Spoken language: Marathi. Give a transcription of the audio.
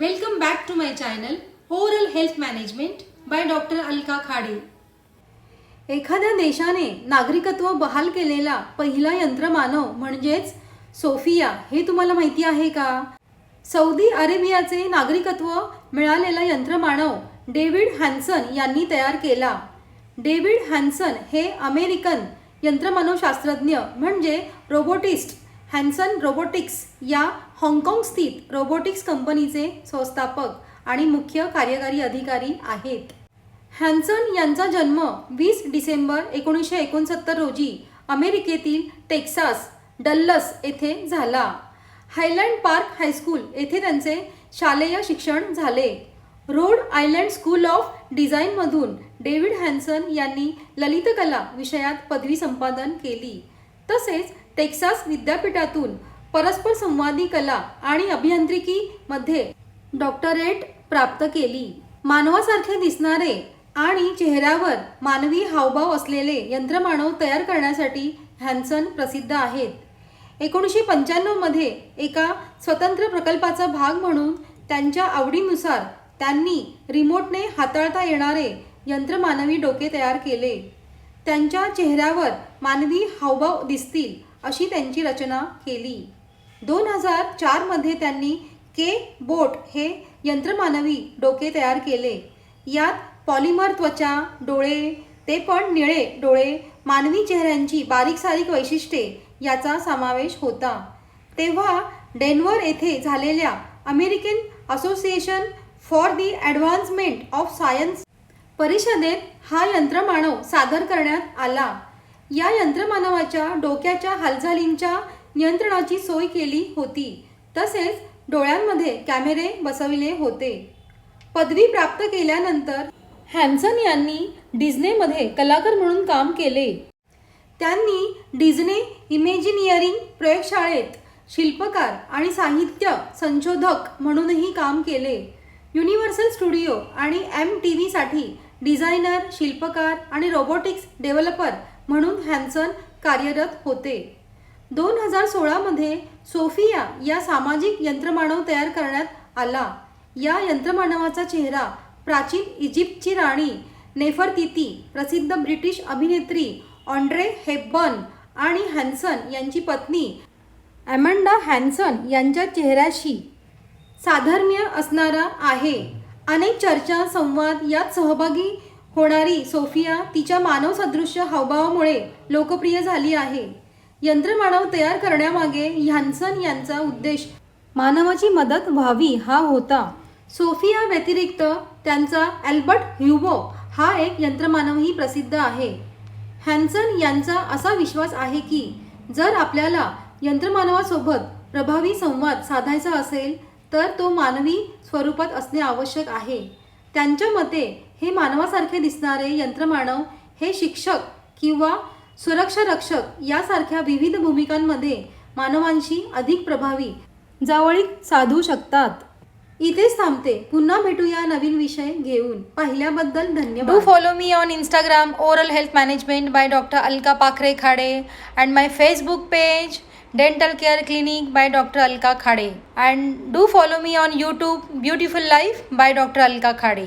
Welcome back to my channel oral health management by doctor Alka Khade एखाद्या देशाने नागरिकत्व बहाल केलेला पहिला यंत्रमानव म्हणजेच सोफिया हे तुम्हाला माहिती आहे का? सौदी अरेबियाचे नागरिकत्व मिळालेला यंत्रमानव डेव्हिड हॅन्सन यांनी तयार केला. डेव्हिड हॅन्सन हे अमेरिकन यंत्रमानवशास्त्रज्ञ म्हणजे रोबोटिस्ट हॅन्सन रोबोटिक्स या हाँगकाँग स्थित रोबोटिक्स कंपनीचे संस्थापक आणि मुख्य कार्यकारी अधिकारी आहेत. हॅन्सन यांचा जन्म वीस डिसेंबर एकोणीसशे एकोणसत्तर रोजी अमेरिकेतील टेक्सास डल्लस येथे झाला. हायलँड पार्क हायस्कूल येथे त्यांचे शालेय शिक्षण झाले. रोड आयलँड स्कूल ऑफ डिझाईनमधून डेव्हिड हॅन्सन यांनी ललितकला विषयात पदवी संपादन केली. तसेच टेक्सास विद्यापीठातून परस्पर संवादी कला आणि अभियांत्रिकीमध्ये डॉक्टरेट प्राप्त केली. मानवासारखे दिसणारे आणि चेहऱ्यावर मानवी हावभाव असलेले यंत्रमानव तयार करण्यासाठी हॅन्सन प्रसिद्ध आहेत. एकोणीसशे पंच्याण्णवमध्ये एका स्वतंत्र प्रकल्पाचा भाग म्हणून त्यांच्या आवडीनुसार त्यांनी रिमोटने हाताळता येणारे यंत्रमानवी डोके तयार केले. त्यांच्या चेहऱ्यावर मानवी हावभाव दिसतील अशी त्यांची रचना केली. दोन हजार चारमध्ये त्यांनी के बोट हे यंत्रमानवी डोके तयार केले. यात पॉलिमर त्वचा डोळे ते पण निळे डोळे मानवी चेहऱ्यांची बारीक सारीक वैशिष्ट्ये याचा समावेश होता. तेव्हा डेन्व्हर येथे झालेल्या American Association for the Advancement of Science परिषदेत हा यंत्रमानव सादर करण्यात आला. या यंत्रमानवाच्या डोक्याच्या हालचालींच्या नियंत्रणाची सोय केली होती. तसेच डोळ्यांमध्ये कॅमेरे बसविले होते. पदवी प्राप्त केल्यानंतर हॅन्सन यांनी डिझनेमध्ये कलाकार म्हणून काम केले. त्यांनी डिझने इमेजिनिअरिंग प्रयोगशाळेत शिल्पकार आणि साहित्य संशोधक म्हणूनही काम केले. युनिव्हर्सल स्टुडिओ आणि एम टी व्हीसाठी डिझायनर शिल्पकार आणि रोबोटिक्स डेव्हलपर म्हणून हॅन्सन कार्यरत होते. दोन हजार सोळामध्ये सोफिया या सामाजिक यंत्रमानव तयार करण्यात आला. या यंत्रमानवाचा चेहरा प्राचीन इजिप्तची राणी नेफरतिती प्रसिद्ध ब्रिटिश अभिनेत्री ऑन्ड्रे हेबर्न आणि हॅन्सन यांची पत्नी ॲमंडा हॅन्सन यांच्या चेहऱ्याशी साधर्म्य असणारा आहे. अनेक चर्चा संवाद यात सहभागी होणारी सोफिया तिच्या मानवसदृश्य हावभावामुळे लोकप्रिय झाली आहे. यंत्रमानव तयार करण्यामागे ह्यान्सन यांचा उद्देश मानवाची मदत व्हावी हा होता. सोफिया व्यतिरिक्त त्यांचा अल्बर्ट ह्युबो हा एक यंत्रमानवही प्रसिद्ध आहे. हॅन्सन यांचा असा विश्वास आहे की जर आपल्याला यंत्रमानवासोबत प्रभावी संवाद साधायचा असेल तर तो मानवी स्वरूपात असणे आवश्यक आहे. त्यांच्या मते हे मानवासारखे दिसणारे यंत्रमानव हे शिक्षक किंवा सुरक्षा रक्षक यासारख्या विविध भूमिकांमध्ये मानवांशी अधिक प्रभावी जवळीक साधू शकतात. इथेच थांबते. पुन्हा भेटू या नवीन विषय घेऊन. पाहिल्याबद्दल धन्यवाद. Do follow me on Instagram oral health management by doctor Alka Pakhare Khade and my Facebook page dental care clinic by doctor Alka Khade and do follow me on YouTube beautiful life by doctor Alka Khade